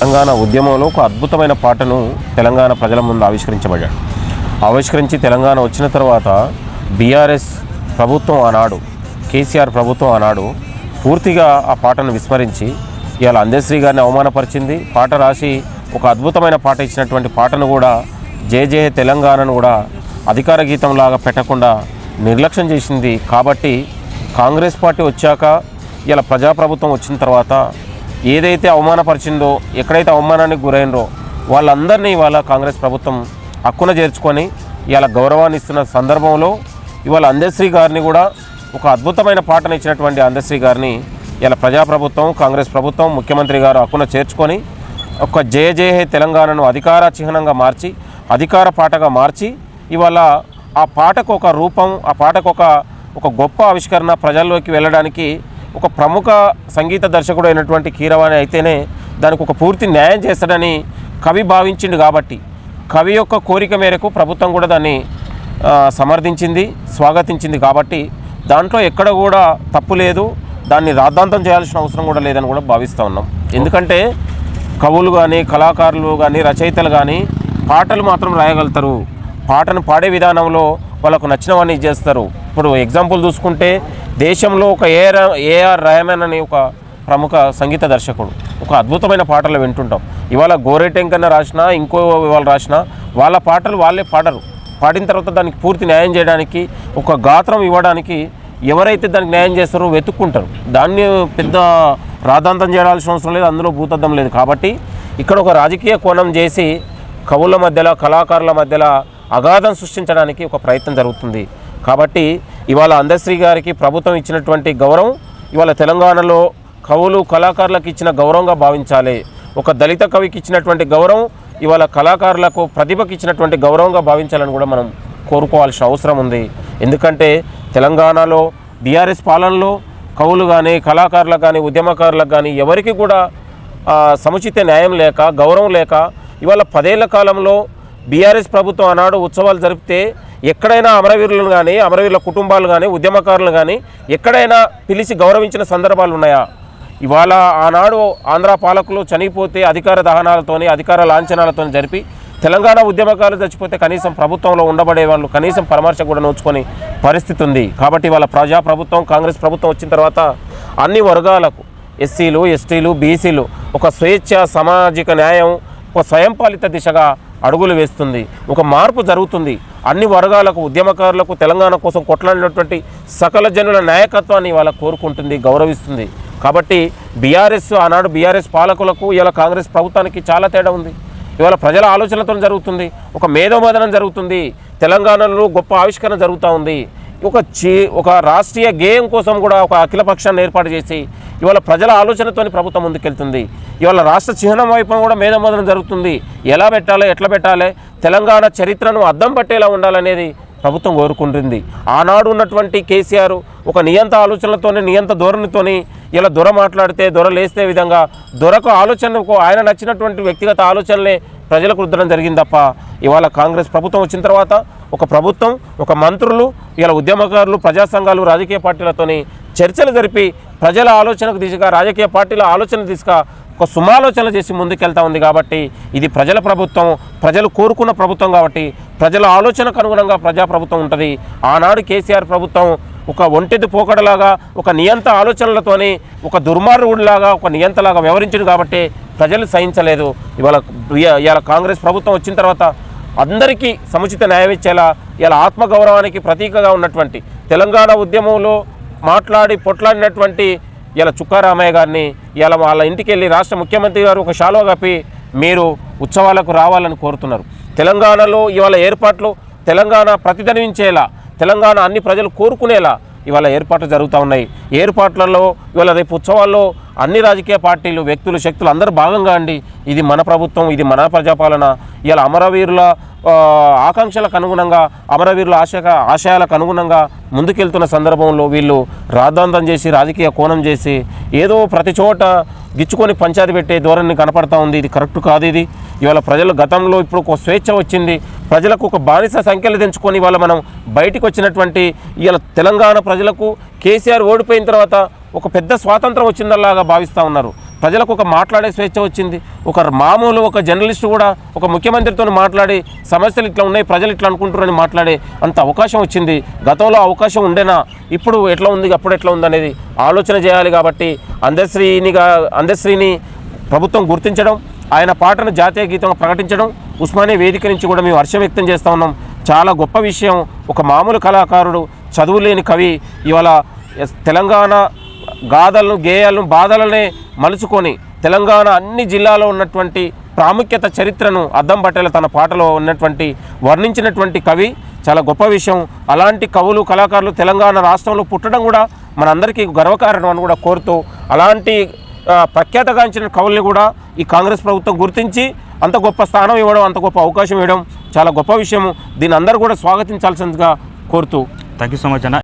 తెలంగాణ ఉద్యమంలో ఒక అద్భుతమైన పాటను తెలంగాణ ప్రజల ముందు ఆవిష్కరించబడ్డాడు. ఆవిష్కరించి తెలంగాణ వచ్చిన తర్వాత బీఆర్ఎస్ ప్రభుత్వం ఆనాడు కేసీఆర్ ప్రభుత్వం ఆనాడు పూర్తిగా ఆ పాటను విస్మరించి ఇవాళ అందశ్రీ గారిని అవమానపరిచింది. పాట రాసి ఒక అద్భుతమైన పాట ఇచ్చినటువంటి పాటను కూడా జే జే తెలంగాణను కూడా అధికార గీతంలాగా పెట్టకుండా నిర్లక్ష్యం చేసింది. కాబట్టి కాంగ్రెస్ పార్టీ వచ్చాక ఇలా ప్రజాప్రభుత్వం వచ్చిన తర్వాత ఏదైతే అవమానపరిచిందో ఎక్కడైతే అవమానానికి గురైనరో వాళ్ళందరినీ ఇవాళ కాంగ్రెస్ ప్రభుత్వం హక్కున చేర్చుకొని ఇవాళ గౌరవాన్ని ఇస్తున్న సందర్భంలో ఇవాళ అందశ్రీ గారిని కూడా ఒక అద్భుతమైన పాటను ఇచ్చినటువంటి అందశ్రీ గారిని ఇలా ప్రజాప్రభుత్వం కాంగ్రెస్ ప్రభుత్వం ముఖ్యమంత్రి గారు హక్కున చేర్చుకొని ఒక జయ జయ హే తెలంగాణను అధికార చిహ్నంగా మార్చి అధికార పాటగా మార్చి ఇవాళ ఆ పాటకు ఒక రూపం ఆ పాటకు ఒక ఒక గొప్ప ఆవిష్కరణ ప్రజల్లోకి వెళ్ళడానికి ఒక ప్రముఖ సంగీత దర్శకుడు అయినటువంటి కీరవాణి అయితేనే దానికి ఒక పూర్తి న్యాయం చేస్తాడని కవి భావించిండు కాబట్టి కవి యొక్క కోరిక మేరకు ప్రభుత్వం కూడా దాన్ని సమర్థించింది స్వాగతించింది కాబట్టి దాంట్లో ఎక్కడ కూడా తప్పు లేదు దాన్ని రాద్ధాంతం చేయాల్సిన అవసరం కూడా లేదని కూడా భావిస్తూ ఉన్నాం. ఎందుకంటే కవులు కానీ కళాకారులు కానీ రచయితలు కానీ పాటలు మాత్రం రాయగలుగుతారు. పాటను పాడే విధానంలో వాళ్ళకు నచ్చినవన్నీ చేస్తారు. ఇప్పుడు ఎగ్జాంపుల్ చూసుకుంటే దేశంలో ఒక ఏఆర్ ఏఆర్ రహమాన్ అనే ఒక ప్రముఖ సంగీత దర్శకుడు. ఒక అద్భుతమైన పాటలు వింటుంటాం. ఇవాళ గోరెటెంకన్న రాసినా ఇంకో వాళ్ళు రాసినా వాళ్ళ పాటలు వాళ్ళే పాడరు. పాడిన తర్వాత దానికి పూర్తి న్యాయం చేయడానికి ఒక గాత్రం ఇవ్వడానికి ఎవరైతే దానికి న్యాయం చేస్తారో వెతుక్కుంటారు. దాన్ని పెద్ద రాధాంతం చేయాల్సిన అవసరం లేదు అందులో భూతద్దం లేదు. కాబట్టి ఇక్కడ ఒక రాజకీయ కోణం చేసి కవుల మధ్యలో కళాకారుల మధ్యలో అగాధం సృష్టించడానికి ఒక ప్రయత్నం జరుగుతుంది. కాబట్టి ఇవాళ అందశ్రీ గారికి ప్రభుత్వం ఇచ్చినటువంటి గౌరవం ఇవాళ తెలంగాణలో కవులు కళాకారులకు ఇచ్చిన గౌరవంగా భావించాలి. ఒక దళిత కవికి ఇచ్చినటువంటి గౌరవం ఇవాళ కళాకారులకు ప్రతిభకి ఇచ్చినటువంటి గౌరవంగా భావించాలని కూడా మనం కోరుకోవాల్సిన అవసరం ఉంది. ఎందుకంటే తెలంగాణలో బీఆర్ఎస్ పాలనలో కవులు కానీ కళాకారులకు కానీ ఉద్యమకారులకు కానీ ఎవరికి కూడా సముచిత న్యాయం లేక గౌరవం లేక ఇవాళ పదేళ్ళ కాలంలో బీఆర్ఎస్ ప్రభుత్వం ఆనాడు ఉత్సవాలు జరిపితే ఎక్కడైనా అమరవీరులను కానీ అమరవీరుల కుటుంబాలు కానీ ఉద్యమకారులు కానీ ఎక్కడైనా పిలిచి గౌరవించిన సందర్భాలు ఉన్నాయా? ఇవాళ ఆనాడు ఆంధ్ర పాలకులు చనిపోతే అధికార దహనాలతోని అధికార లాంఛనాలతో జరిపి తెలంగాణ ఉద్యమకారులు చచ్చిపోతే కనీసం ప్రభుత్వంలో ఉండబడే వాళ్ళు కనీసం పరామర్శ కూడా నోచుకొని పరిస్థితి ఉంది. కాబట్టి వాళ్ళ ప్రజా ప్రభుత్వం కాంగ్రెస్ ప్రభుత్వం వచ్చిన తర్వాత అన్ని వర్గాలకు ఎస్సీలు ఎస్టీలు బీసీలు ఒక స్వేచ్ఛ సామాజిక న్యాయం ఒక స్వయంపాలిత దిశగా అడుగులు వేస్తుంది. ఒక మార్పు జరుగుతుంది. అన్ని వర్గాలకు ఉద్యమకారులకు తెలంగాణ కోసం కొట్లాడినటువంటి సకల జనుల నాయకత్వాన్ని వాళ్ళ కోరుకుంటుంది గౌరవిస్తుంది. కాబట్టి బీఆర్ఎస్ ఆనాడు బీఆర్ఎస్ పాలకులకు ఇలా కాంగ్రెస్ ప్రభుత్వానికి చాలా తేడా ఉంది. ఇవాళ ప్రజల ఆలోచనలతో జరుగుతుంది ఒక మేధోమదనం జరుగుతుంది తెలంగాణలో గొప్ప ఆవిష్కరణ జరుగుతూ ఉంది. ఒక చే ఒక రాష్ట్రీయ గేయం కోసం కూడా ఒక అఖిలపక్షాన్ని ఏర్పాటు చేసి ఇవాళ ప్రజల ఆలోచనతోని ప్రభుత్వం ముందుకెళ్తుంది. ఇవాళ రాష్ట్ర చిహ్నం వైపున కూడా మేధోమదనం జరుగుతుంది. ఎలా పెట్టాలి ఎట్లా పెట్టాలి తెలంగాణ చరిత్రను అద్దం పట్టేలా ఉండాలనేది ప్రభుత్వం కోరుకుంటుంది. ఆనాడు ఉన్నటువంటి కేసీఆర్ ఒక నియంత ఆలోచనలతోనే నియంత ధోరణితోని ఇలా దొర మాట్లాడితే దొర లేస్తే విధంగా దొరకు ఆలోచనకు ఆయన నచ్చినటువంటి వ్యక్తిగత ఆలోచనలే ప్రజలకు రుద్దడం జరిగింది తప్ప ఇవాళ కాంగ్రెస్ ప్రభుత్వం వచ్చిన తర్వాత ఒక ప్రభుత్వం ఒక మంత్రులు ఇలా ఉద్యమకారులు ప్రజా సంఘాలు రాజకీయ పార్టీలతోని చర్చలు జరిపి ప్రజల ఆలోచనకు దిశగా రాజకీయ పార్టీల ఆలోచన దిశగా ఒక సుమాలోచన చేసి ముందుకెళ్తా ఉంది కాబట్టి ఇది ప్రజల ప్రభుత్వం ప్రజలు కోరుకున్న ప్రభుత్వం కాబట్టి ప్రజల ఆలోచనకు అనుగుణంగా ప్రజాప్రభుత్వం ఉంటుంది. ఆనాడు కేసీఆర్ ప్రభుత్వం ఒక ఒంటెది పోకడలాగా ఒక నియంత ఆలోచనలతోని ఒక దుర్మార్గుడిలాగా ఒక నియంతలాగా వ్యవహరించింది కాబట్టి ప్రజలు సహించలేదు. ఇవాళ ఇవాళ కాంగ్రెస్ ప్రభుత్వం వచ్చిన తర్వాత అందరికీ సముచిత న్యాయం ఇచ్చేలా ఇలా ఆత్మగౌరవానికి ప్రతీకగా ఉన్నటువంటి తెలంగాణ ఉద్యమంలో మాట్లాడి పొట్లాడినటువంటి ఇలా చుక్కారామయ్య గారిని ఇలా వాళ్ళ ఇంటికి వెళ్ళి రాష్ట్ర ముఖ్యమంత్రి గారు ఒక షాలో కప్పి మీరు ఉత్సవాలకు రావాలని కోరుతున్నారు. తెలంగాణలో ఇవాళ ఏర్పాట్లు తెలంగాణ ప్రతిధ్వనించేలా తెలంగాణ అన్ని ప్రజలు కోరుకునేలా ఇవాళ ఏర్పాట్లు జరుగుతూ ఉన్నాయి. ఏర్పాట్లలో ఇవాళ రేపు ఉత్సవాల్లో అన్ని రాజకీయ పార్టీలు వ్యక్తులు శక్తులు అందరూ భాగంగా అండి. ఇది మన ప్రభుత్వం ఇది మన ప్రజాపాలన. ఇవాళ అమరవీరుల ఆకాంక్షలకు అనుగుణంగా అమరవీరుల ఆశ ఆశయాలకు అనుగుణంగా ముందుకెళ్తున్న సందర్భంలో వీళ్ళు రాద్ధాంతం చేసి రాజకీయ కోణం చేసి ఏదో ప్రతి చోట గిచ్చుకొని పంచాయతీ పెట్టే ధోరణి కనపడతా ఉంది. ఇది కరెక్ట్ కాదు ఇది. ఇవాళ ప్రజలు గతంలో ఇప్పుడు ఒక స్వేచ్ఛ వచ్చింది. ప్రజలకు ఒక బానిస సంఖ్యలు తెంచుకొని వాళ్ళ మనం బయటికి వచ్చినటువంటి ఇలా తెలంగాణ ప్రజలకు కేసీఆర్ ఓడిపోయిన తర్వాత ఒక పెద్ద స్వాతంత్రం వచ్చిందల్లాగా భావిస్తూ ఉన్నారు. ప్రజలకు ఒక మాట్లాడే స్వేచ్ఛ వచ్చింది. ఒక మామూలు ఒక జర్నలిస్ట్ కూడా ఒక ముఖ్యమంత్రితో మాట్లాడి సమస్యలు ఇట్లా ఉన్నాయి ప్రజలు ఇట్లా అనుకుంటున్నారని మాట్లాడే అంత అవకాశం వచ్చింది. గతంలో అవకాశం ఉండేనా? ఇప్పుడు ఎట్లా ఉంది? అప్పుడు ఎట్లా ఉంది అనేది ఆలోచన చేయాలి కాబట్టి అందశ్రీనిగా అందశ్రీని ప్రభుత్వం గుర్తించడం ఆయన పాటను జాతీయ గీతంగా ప్రకటించడం ఉస్మానియా వేదిక నుంచి కూడా మేము హర్షం వ్యక్తం చేస్తూ ఉన్నాం. చాలా గొప్ప విషయం. ఒక మామూలు కళాకారుడు చదువు లేని కవి ఇవాళ తెలంగాణ గాథలను గేయాలను బాధలనే మలుచుకొని తెలంగాణ అన్ని జిల్లాలో ఉన్నటువంటి ప్రాముఖ్యత చరిత్రను అద్దం పట్టేల తన పాటలో ఉన్నటువంటి వర్ణించినటువంటి కవి. చాలా గొప్ప విషయం. అలాంటి కవులు కళాకారులు తెలంగాణ రాష్ట్రంలో పుట్టడం కూడా మనందరికీ గర్వకారణం అని కూడా కోరుతూ అలాంటి ప్రఖ్యాతగాంచిన కవుల్ని కూడా ఈ కాంగ్రెస్ ప్రభుత్వం గుర్తించి అంత గొప్ప స్థానం ఇవ్వడం అంత గొప్ప అవకాశం ఇవ్వడం చాలా గొప్ప విషయం దీని అందరూ కూడా స్వాగతించాల్సిందిగా కోరుతూ థ్యాంక్ యూ సో మచ్ అన్న.